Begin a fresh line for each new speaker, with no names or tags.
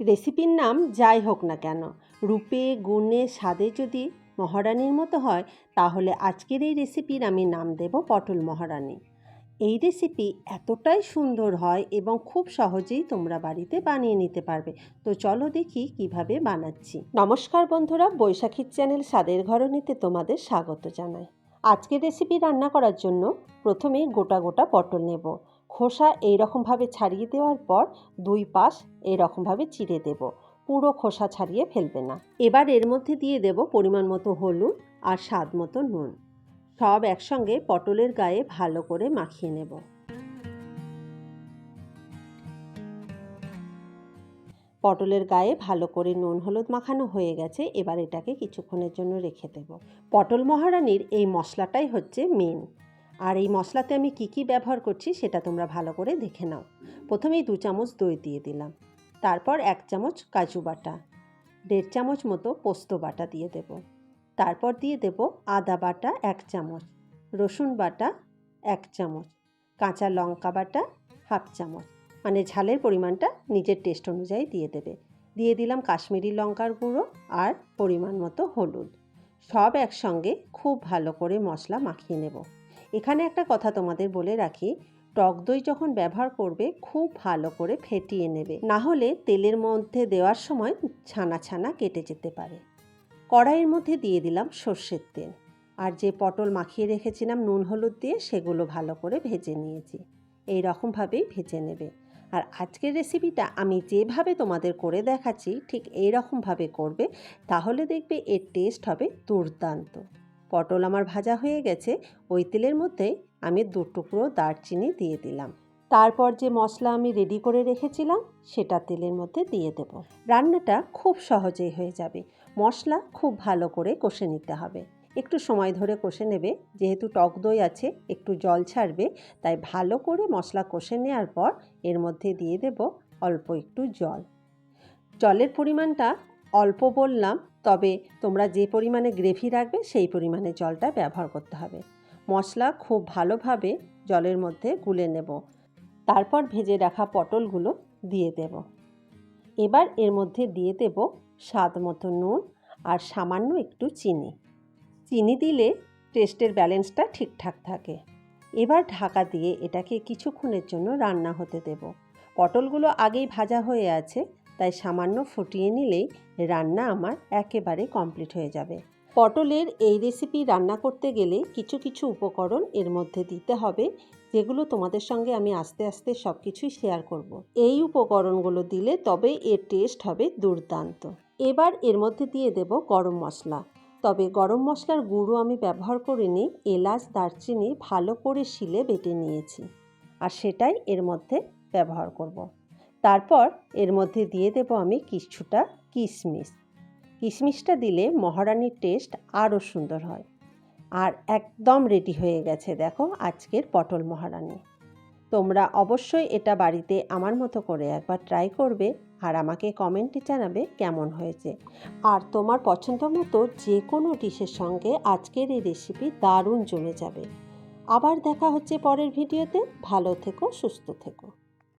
রেসিপির নাম যাই হোক না কেন, রূপে, গুণে, স্বাদে যদি মহারানীর মতো হয়, তাহলে আজকের এই রেসিপির আমি নাম দেব পটল মহারানী। এই রেসিপি এতটাই সুন্দর হয় এবং খুব সহজেই তোমরা বাড়িতে বানিয়ে নিতে পারবে। তো চলো দেখি কীভাবে বানাচ্ছি। নমস্কার বন্ধুরা, বৈশাখীর চ্যানেল স্বাদের ঘরণীতে তোমাদের স্বাগত জানাই। আজকের রেসিপি রান্না করার জন্য প্রথমে গোটা গোটা পটল নেব। খোসা এইরকমভাবে ছাড়িয়ে দেওয়ার পর দুই পাশ এইরকমভাবে চিড়ে দেব। পুরো খোসা ছাড়িয়ে ফেলবে না। এবার এর মধ্যে দিয়ে দেব পরিমাণ মতো হলুদ আর স্বাদ মতো নুন। সব একসঙ্গে পটলের গায়ে ভালো করে মাখিয়ে নেব। পটলের গায়ে ভালো করে নুন হলুদ মাখানো হয়ে গেছে। এবার এটাকে কিছুক্ষণের জন্য রেখে দেব। পটল মহারানির এই মশলাটাই হচ্ছে মেন আর এই মশলাতে আমি কি কি ব্যবহার করছি সেটা তোমরা ভালো করে দেখে নাও। প্রথমেই দু চামচ দই দিয়ে দিলাম। তারপর এক চামচ কাজু বাটা, দেড় চামচ মতো পোস্ত বাটা দিয়ে দেব। তারপর দিয়ে দেব আদা বাটা এক চামচ, রসুন বাটা এক চামচ, কাঁচা লঙ্কা বাটা হাফ চামচ মানে ঝালের পরিমাণটা নিজের টেস্ট অনুযায়ী দিয়ে দেবে। দিয়ে দিলাম কাশ্মীরি লঙ্কার গুঁড়ো আর পরিমাণ মতো হলুদ। সব একসঙ্গে খুব ভালো করে মশলা মাখিয়ে নেব। এখানে একটা কথা তোমাদের বলে রাখি, টক দই যখন ব্যবহার করবে খুব ভালো করে ফেটিয়ে নেবে। না হলে তেলের মধ্যে দেওয়ার সময় ছানা ছানা কেটে যেতে পারে। কড়াইয়ের মধ্যে দিয়ে দিলাম সর্ষের তেল। আর যে পটল মাখিয়ে রেখেছিলাম নুন হলুদ দিয়ে, সেগুলো ভালো করে ভেজে নিয়েছি। এই রকমভাবেই ভেজে নেবে। আর আজকের রেসিপিটা আমি যেভাবে তোমাদের করে দেখাচ্ছি, ঠিক এই রকমভাবে করবে, তাহলে দেখবে এর টেস্ট হবে দুর্দান্ত। পটল আমার ভাজা হয়ে গেছে, ওই তেলের মধ্যে আমি দু টুকরো দারচিনি দিয়ে দিলাম। তারপর যে মশলা আমি রেডি করে রেখেছিলাম, সেটা তেলের মধ্যে দিয়ে দেব। রান্নাটা খুব সহজেই হয়ে যাবে। মশলা খুব ভালো করে কষে নিতে হবে। একটু সময় ধরে কষে নেবে, যেহেতু টক দই আছে, একটু জল ছাড়বে, তাই ভালো করে মশলা কষে নেওয়ার পর এর মধ্যে দিয়ে দেব অল্প একটু জল। জলের পরিমাণটা অল্প বললাম তবে তোমরা যে পরিমাণে গ্রেভি রাখবে, সেই পরিমাণে জলটা ব্যবহার করতে হবে। মশলা খুব ভালোভাবে জলের মধ্যে গুলে নেব। তারপর ভেজে রাখা পটলগুলো দিয়ে দেব। এবার এর মধ্যে দিয়ে দেব স্বাদ মতো নুন আর সামান্য একটু চিনি। চিনি দিলে টেস্টের ব্যালেন্সটা ঠিকঠাক থাকে। এবার ঢাকা দিয়ে এটাকে কিছুক্ষণের জন্য রান্না হতে দেব। পটলগুলো আগেই ভাজা হয়ে আছে তাই সামান্য ফুটিয়ে নিলেই রান্না আমার একেবারে কমপ্লিট হয়ে যাবে পটলের এই রেসিপি রান্না করতে গেলে কিছু কিছু উপকরণ এর মধ্যে দিতে হবে, যেগুলো তোমাদের সঙ্গে আমি আস্তে আস্তে সব কিছুই শেয়ার করব। এই উপকরণগুলো দিলে তবে এর টেস্ট হবে দুর্দান্ত এবার এর মধ্যে দিয়ে দেব গরম মশলা তবে গরম মশলার গুঁড়ো আমি ব্যবহার করিনি, এলাচ, দারচিনি ভালো করে শিলে বেটে নিয়েছি আর সেটাই এর মধ্যে ব্যবহার করব। তারপর এর মধ্যে দিয়ে দেব আমি কিছুটা কিশমিশ। কিশমিশটা দিলে মহারানির টেস্ট আরও সুন্দর হয়। আর একদম রেডি হয়ে গেছে দেখো আজকের পটল মহারানি। তোমরা অবশ্যই এটা বাড়িতে আমার মতো করে একবার ট্রাই করবে আর আমাকে কমেন্টে জানাবে কেমন হয়েছে। আর তোমার পছন্দ মতো যে কোনো ডিশের সঙ্গে আজকের এই রেসিপি দারুণ জমে যাবে। আবার দেখা হচ্ছে পরের ভিডিওতে ভালো থেকো, সুস্থ থেকো।